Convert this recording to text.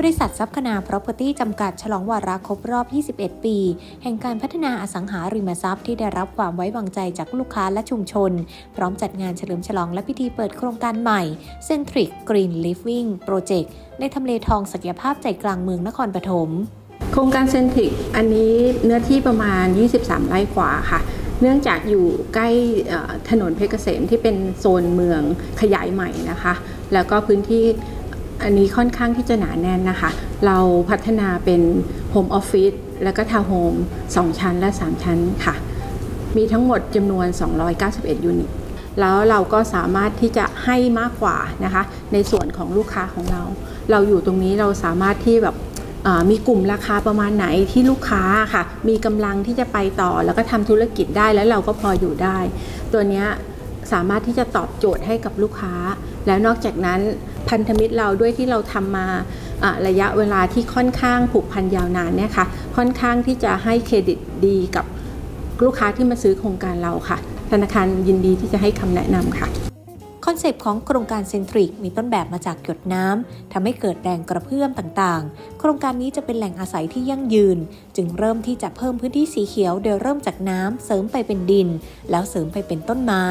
บริษัททรัพคนา Property จำกัดฉลองวาระครบรอบ 21 ปี แห่งการพัฒนาอสังหาริมทรัพย์ที่ได้รับความไว้วางใจจากลูกค้าและชุมชน พร้อมจัดงานเฉลิมฉลองและพิธีเปิดโครงการใหม่ Centric Green Living Project ในทำเลทองศักยภาพใจกลางเมืองนครปฐมโครงการเซนทริกอันนี้เนื้อที่ประมาณ 23 ไร่กว่าค่ะเนื่องจากอยู่ใกล้ถนนเพชรเกษมที่เป็นโซนเมืองขยายใหม่นะคะ แล้วก็พื้นที่ อันนี้ค่อนข้างที่จะหนาแน่นนะคะ เราพัฒนาเป็นโฮมออฟฟิศแล้วก็ทาวน์โฮม2 ชั้นและ 3 ชั้นค่ะ มีทั้งหมดจำนวน 291 ยูนิต แล้วเราก็สามารถที่จะให้มากกว่านะคะ ในส่วนของลูกค้าของเรา เราอยู่ตรงนี้เราสามารถที่แบบมีกลุ่มราคาประมาณไหนที่ลูกค้าค่ะ มีกำลังที่จะไปต่อแล้วก็ทำธุรกิจได้แล้วเราก็พออยู่ได้ ตัวนี้สามารถที่จะตอบโจทย์ให้กับลูกค้า แล้วนอกจากนั้น พันธมิตรเราด้วยที่เราทำมาะระยะเวลาที่ค่อนข้างผูกพันยาวนานเนี่ยค่ะค่อนข้างที่จะให้เครดิตดีกับลูกค้าที่มาซื้อโครงการเราค่ะ ธนาคารยินดีที่จะให้คำแนะนำค่ะ คอนเซปต์ของโครงการเซนทริกมีต้นแบบมาจากหยดน้ำทำให้เกิดแรงกระเพื่อมต่างๆ โครงการนี้จะเป็นแหล่งอาศัยที่ยั่งยืน จึงเริ่มที่จะเพิ่มพื้นที่สีเขียวโดยเริ่มจากน้ำเสริมไปเป็นดิน แล้วเสริมไปเป็นต้นไม้